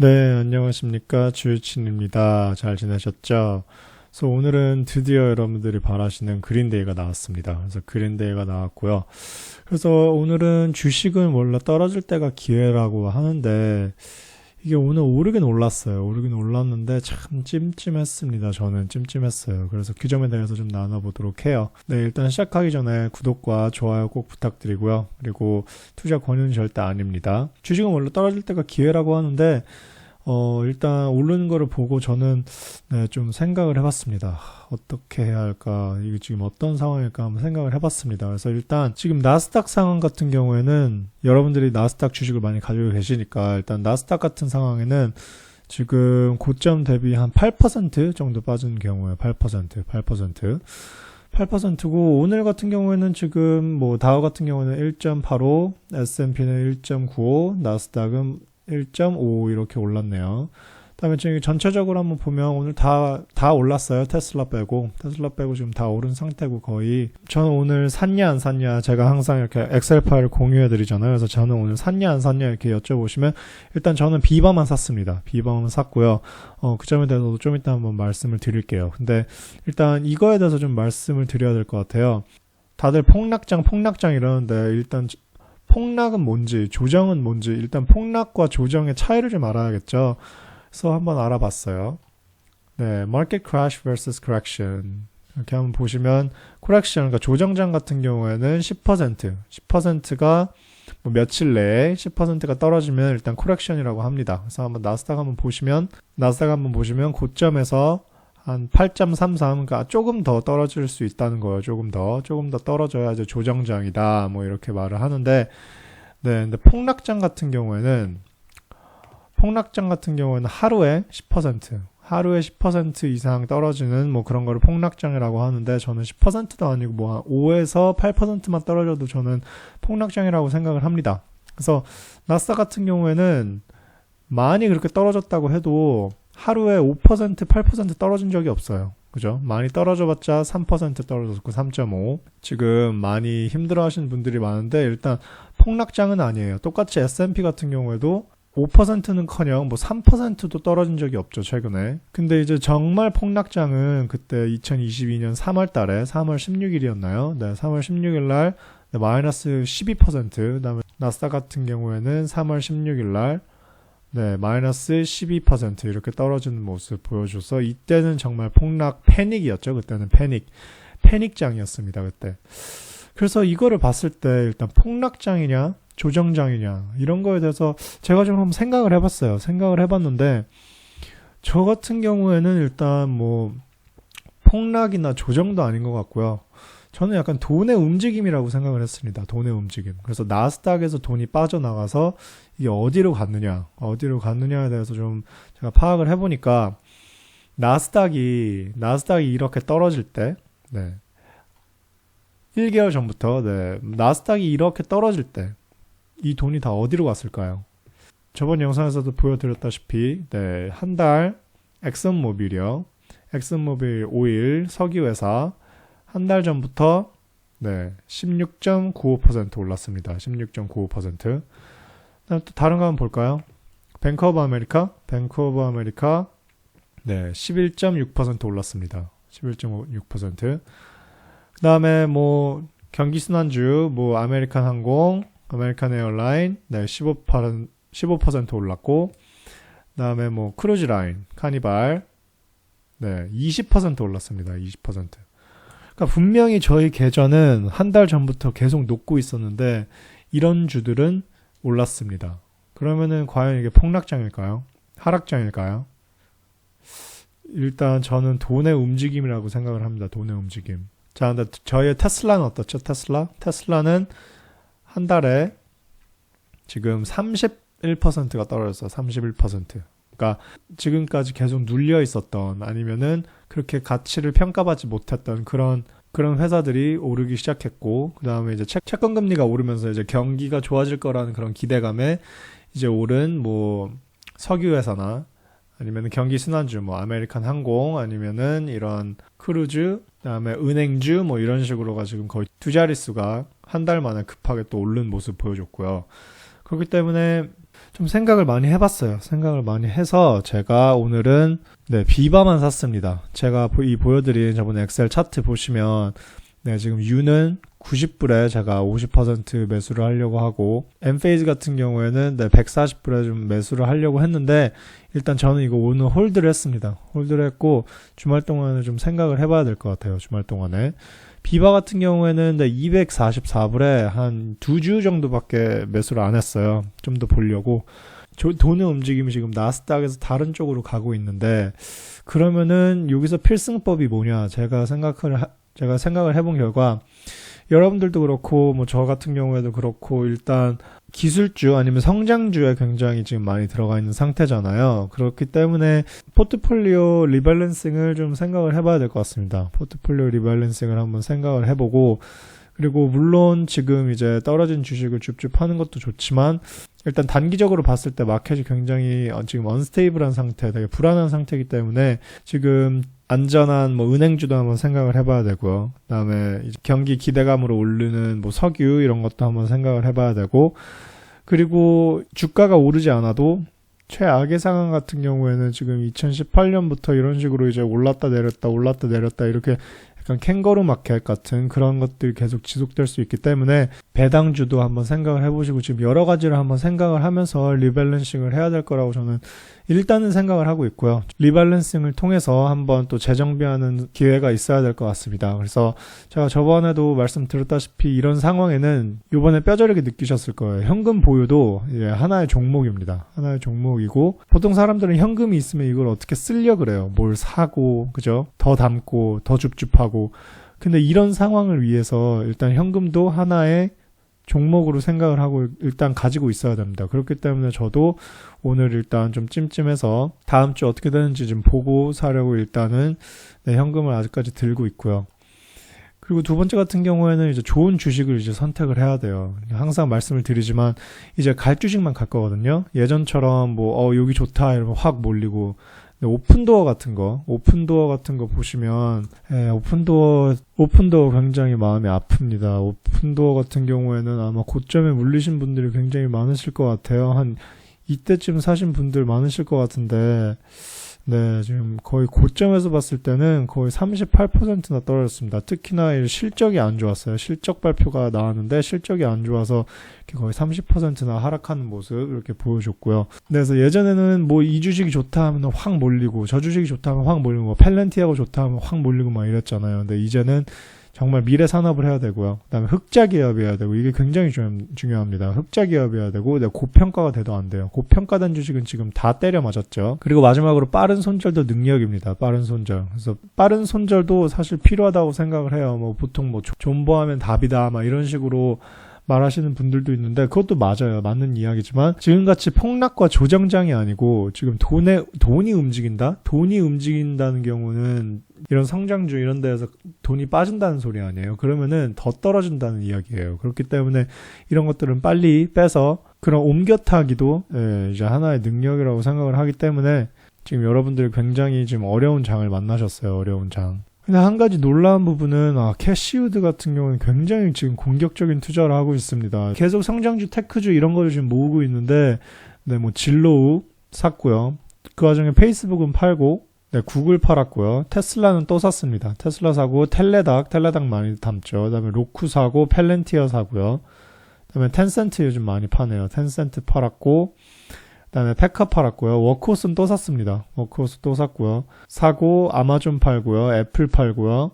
네, 안녕하십니까. 주유친입니다. 잘 지내셨죠? 그래서 오늘은 드디어 여러분들이 바라시는 그린데이가 나왔습니다. 그래서 그린데이가 나왔고요. 그래서 오늘은 주식은 원래 떨어질 때가 기회라고 하는데, 이게 오늘 오르긴 올랐어요. 오르긴 올랐는데 참 찜찜했습니다. 저는 찜찜했어요. 그래서 그 점에 대해서 좀 나눠보도록 해요. 네, 일단 시작하기 전에 구독과 좋아요 꼭 부탁드리고요. 그리고 투자 권유는 절대 아닙니다. 주식은 원래 떨어질 때가 기회라고 하는데 어, 일단 오르는 거를 보고 저는 네, 좀 생각을 해봤습니다. 어떻게 해야 할까? 이게 지금 어떤 상황일까 한번 생각을 해봤습니다. 그래서 일단 지금 나스닥 상황 같은 경우에는 여러분들이 나스닥 주식을 많이 가지고 계시니까 일단 나스닥 같은 상황에는 지금 고점 대비 한 8% 정도 빠진 경우에 8%, 8%. 8%고 오늘 같은 경우에는 지금 뭐 다우 같은 경우는 1.85, S&P는 1.95, 나스닥은 1.5 이렇게 올랐네요. 그다음에 지금 전체적으로 한번 보면 오늘 다 다 올랐어요. 테슬라 빼고 테슬라 빼고 지금 다 오른 상태고 거의 저는 오늘 샀냐 안 샀냐 제가 항상 이렇게 엑셀 파일 공유해 드리잖아요. 그래서 저는 오늘 샀냐 안 샀냐 이렇게 여쭤보시면 일단 저는 비바만 샀습니다. 비바만 샀고요. 어, 그 점에 대해서도 좀 이따 한번 말씀을 드릴게요. 근데 일단 이거에 대해서 좀 말씀을 드려야 될 것 같아요. 다들 폭락장 폭락장 이러는데 일단 폭락은 뭔지, 조정은 뭔지, 일단 폭락과 조정의 차이를 좀 알아야겠죠. 그래서 한번 알아봤어요. 네, market crash versus correction. 이렇게 한번 보시면, correction, 그러니까 조정장 같은 경우에는 10%, 10%가 뭐 며칠 내에 10%가 떨어지면 일단 correction이라고 합니다. 그래서 한번 나스닥 한번 보시면, 나스닥 한번 보시면 고점에서 한 8.33, 그러니까 조금 더 떨어질 수 있다는 거예요. 조금 더, 조금 더 떨어져야 이제 조정장이다. 뭐 이렇게 말을 하는데, 네, 근데 폭락장 같은 경우에는, 폭락장 같은 경우에는 하루에 10%, 하루에 10% 이상 떨어지는 뭐 그런 거를 폭락장이라고 하는데, 저는 10%도 아니고 뭐 5에서 8%만 떨어져도 저는 폭락장이라고 생각을 합니다. 그래서 나스닥 같은 경우에는 많이 그렇게 떨어졌다고 해도 하루에 5%, 8% 떨어진 적이 없어요. 그죠? 많이 떨어져봤자 3% 떨어졌고 3.5. 지금 많이 힘들어 하시는 분들이 많은데 일단 폭락장은 아니에요. 똑같이 S&P 같은 경우에도 5%는 커녕 뭐 3%도 떨어진 적이 없죠, 최근에. 근데 이제 정말 폭락장은 그때 2022년 3월 달에 3월 16일이었나요? 네, 3월 16일 날 네, 마이너스 12%, 그다음에 나스닥 같은 경우에는 3월 16일 날 네, 마이너스 12% 이렇게 떨어지는 모습 보여줘서 이때는 정말 폭락 패닉이었죠. 그때는 패닉. 패닉장이었습니다. 그때. 그래서 이거를 봤을 때 일단 폭락장이냐, 조정장이냐, 이런 거에 대해서 제가 좀 한번 생각을 해봤어요. 생각을 해봤는데, 저 같은 경우에는 일단 뭐, 폭락이나 조정도 아닌 것 같고요. 저는 약간 돈의 움직임이라고 생각을 했습니다. 돈의 움직임. 그래서 나스닥에서 돈이 빠져나가서 이게 어디로 갔느냐, 어디로 갔느냐에 대해서 좀 제가 파악을 해보니까 나스닥이, 나스닥이 이렇게 떨어질 때, 네. 1개월 전부터, 네. 나스닥이 이렇게 떨어질 때, 이 돈이 다 어디로 갔을까요? 저번 영상에서도 보여드렸다시피, 네. 한 달, 엑슨모빌이요. 엑슨모빌 오일 석유회사, 한 달 전부터, 네. 16.95% 올랐습니다. 16.95%. 또 다른 거 한번 볼까요? 뱅크 오브 아메리카, 뱅크 오브 아메리카, 네, 11.6% 올랐습니다. 11.6%. 그 다음에 뭐, 경기 순환주, 뭐, 아메리칸 항공, 아메리칸 에어라인, 네, 15%, 15% 올랐고, 그 다음에 뭐, 크루즈 라인, 카니발, 네, 20% 올랐습니다. 20%. 그러니까 분명히 저희 계좌는 한 달 전부터 계속 녹고 있었는데, 이런 주들은 올랐습니다. 그러면은 과연 이게 폭락장일까요? 하락장일까요? 일단 저는 돈의 움직임이라고 생각을 합니다. 돈의 움직임. 자, 근데 저희의 테슬라는 어떻죠? 테슬라? 테슬라는 한 달에 지금 31%가 떨어졌어요. 31%. 그러니까 지금까지 계속 눌려 있었던 아니면은 그렇게 가치를 평가받지 못했던 그런 그런 회사들이 오르기 시작했고 그 다음에 이제 채, 채권 금리가 오르면서 이제 경기가 좋아질 거라는 그런 기대감에 이제 오른 뭐 석유 회사나 아니면 경기 순환주 뭐 아메리칸 항공 아니면은 이런 크루즈 그다음에 은행주 뭐 이런 식으로가 지금 거의 두 자릿수가 한 달 만에 급하게 또 오른 모습 보여줬고요. 그렇기 때문에 좀 생각을 많이 해봤어요. 생각을 많이 해서 제가 오늘은 네, 비바만 샀습니다. 제가 보- 이 보여드린 저번에 엑셀 차트 보시면 네, 지금 U는 90불에 제가 50% 매수를 하려고 하고 엠페이즈 같은 경우에는 네, 140불에 좀 매수를 하려고 했는데 일단 저는 이거 오늘 홀드를 했습니다. 홀드를 했고 주말 동안에 좀 생각을 해봐야 될 것 같아요. 주말 동안에 비바 같은 경우에는 네, 244불에 한 두 주 정도밖에 매수를 안 했어요. 좀 더 보려고. 저- 돈의 움직임이 지금 나스닥에서 다른 쪽으로 가고 있는데 그러면은 여기서 필승법이 뭐냐? 제가 생각을 하- 제가 생각을 해본 결과 여러분들도 그렇고 뭐 저 같은 경우에도 그렇고 일단 기술주 아니면 성장주에 굉장히 지금 많이 들어가 있는 상태잖아요. 그렇기 때문에 포트폴리오 리밸런싱을 좀 생각을 해봐야 될 것 같습니다. 포트폴리오 리밸런싱을 한번 생각을 해보고 그리고 물론 지금 이제 떨어진 주식을 줍줍 하는 것도 좋지만 일단 단기적으로 봤을 때 마켓이 굉장히 어, 지금 언스테이블한 상태, 되게 불안한 상태이기 때문에 지금 안전한 뭐 은행주도 한번 생각을 해봐야 되고요. 그다음에 경기 기대감으로 오르는 뭐 석유 이런 것도 한번 생각을 해봐야 되고 그리고 주가가 오르지 않아도 최악의 상황 같은 경우에는 지금 2018년부터 이런 식으로 이제 올랐다 내렸다 올랐다 내렸다 이렇게 약간 캥거루 마켓 같은 그런 것들이 계속 지속될 수 있기 때문에 배당주도 한번 생각을 해보시고 지금 여러 가지를 한번 생각을 하면서 리밸런싱을 해야 될 거라고 저는 일단은 생각을 하고 있고요. 리밸런싱을 통해서 한번 또 재정비하는 기회가 있어야 될 것 같습니다. 그래서 제가 저번에도 말씀드렸다시피 이런 상황에는 이번에 뼈저리게 느끼셨을 거예요. 현금 보유도 하나의 종목입니다. 하나의 종목이고 보통 사람들은 현금이 있으면 이걸 어떻게 쓰려 그래요. 뭘 사고 그죠? 더 담고 더 줍줍하고 근데 이런 상황을 위해서 일단 현금도 하나의 종목으로 생각을 하고 일단 가지고 있어야 됩니다. 그렇기 때문에 저도 오늘 일단 좀 찜찜해서 다음 주 어떻게 되는지 좀 보고 사려고 일단은 네, 현금을 아직까지 들고 있고요. 그리고 두 번째 같은 경우에는 이제 좋은 주식을 이제 선택을 해야 돼요. 항상 말씀을 드리지만 이제 갈 주식만 갈 거거든요. 예전처럼 뭐 어 여기 좋다 이러면 확 몰리고 네, 오픈도어 같은 거, 오픈도어 같은 거 보시면, 예, 오픈도어, 오픈도어 굉장히 마음이 아픕니다. 오픈도어 같은 경우에는 아마 고점에 물리신 분들이 굉장히 많으실 것 같아요. 한 이때쯤 사신 분들 많으실 것 같은데, 네, 지금 거의 고점에서 봤을 때는 거의 38%나 떨어졌습니다. 특히나 이 실적이 안 좋았어요. 실적 발표가 나왔는데 실적이 안 좋아서 거의 30%나 하락하는 모습 이렇게 보여줬고요. 네, 그래서 예전에는 뭐 이 주식이 좋다 하면 확 몰리고 저 주식이 좋다 하면 확 몰리고 뭐 펠렌티하고 좋다 하면 확 몰리고 막 이랬잖아요. 근데 이제는 정말 미래 산업을 해야 되고요. 그다음에 흑자 기업이어야 되고 이게 굉장히 중, 중요합니다. 흑자 기업이어야 되고 네, 고평가가 돼도 안 돼요. 고평가된 주식은 지금 다 때려 맞았죠. 그리고 마지막으로 빠른 손절도 능력입니다. 빠른 손절. 그래서 빠른 손절도 사실 필요하다고 생각을 해요. 뭐 보통 뭐 존버하면 답이다 막 이런 식으로 말하시는 분들도 있는데 그것도 맞아요. 맞는 이야기지만 지금같이 폭락과 조정장이 아니고 지금 돈에 돈이 움직인다. 돈이 움직인다는 경우는 이런 성장주 이런 데에서 돈이 빠진다는 소리 아니에요. 그러면은 더 떨어진다는 이야기예요. 그렇기 때문에 이런 것들은 빨리 빼서 그런 옮겨 타기도 예, 이제 하나의 능력이라고 생각을 하기 때문에 지금 여러분들이 굉장히 지금 어려운 장을 만나셨어요. 어려운 장. 근데 한 가지 놀라운 부분은 아, 캐시우드 같은 경우는 굉장히 지금 공격적인 투자를 하고 있습니다. 계속 성장주, 테크주 이런 거를 지금 모으고 있는데 네, 뭐 진로우 샀고요. 그 와중에 페이스북은 팔고 네, 구글 팔았고요. 테슬라는 또 샀습니다. 테슬라 사고 텔레닥, 텔레닥 많이 담죠. 그다음에 로쿠 사고 펠렌티어 사고요. 그다음에 텐센트 요즘 많이 파네요. 텐센트 팔았고 그다음에 페카 팔았고요. 워크호스는 또 샀습니다. 워크호스 또 샀고요. 사고 아마존 팔고요. 애플 팔고요.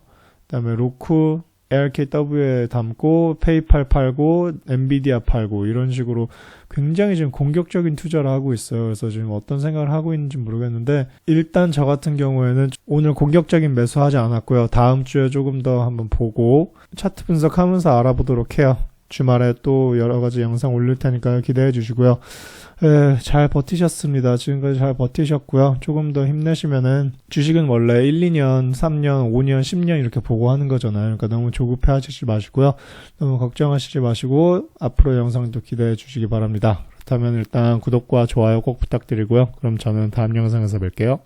그다음에 로쿠 ARKW에 담고 페이팔 팔고 엔비디아 팔고 이런 식으로 굉장히 지금 공격적인 투자를 하고 있어요. 그래서 지금 어떤 생각을 하고 있는지 모르겠는데 일단 저 같은 경우에는 오늘 공격적인 매수하지 않았고요. 다음 주에 조금 더 한번 보고 차트 분석하면서 알아보도록 해요. 주말에 또 여러 가지 영상 올릴 테니까 기대해 주시고요. 예, 잘 버티셨습니다. 지금까지 잘 버티셨고요. 조금 더 힘내시면은 주식은 원래 1, 2년, 3년, 5년, 10년 이렇게 보고 하는 거잖아요. 그러니까 너무 조급해 하시지 마시고요. 너무 걱정하시지 마시고 앞으로 영상도 기대해 주시기 바랍니다. 그렇다면 일단 구독과 좋아요 꼭 부탁드리고요. 그럼 저는 다음 영상에서 뵐게요.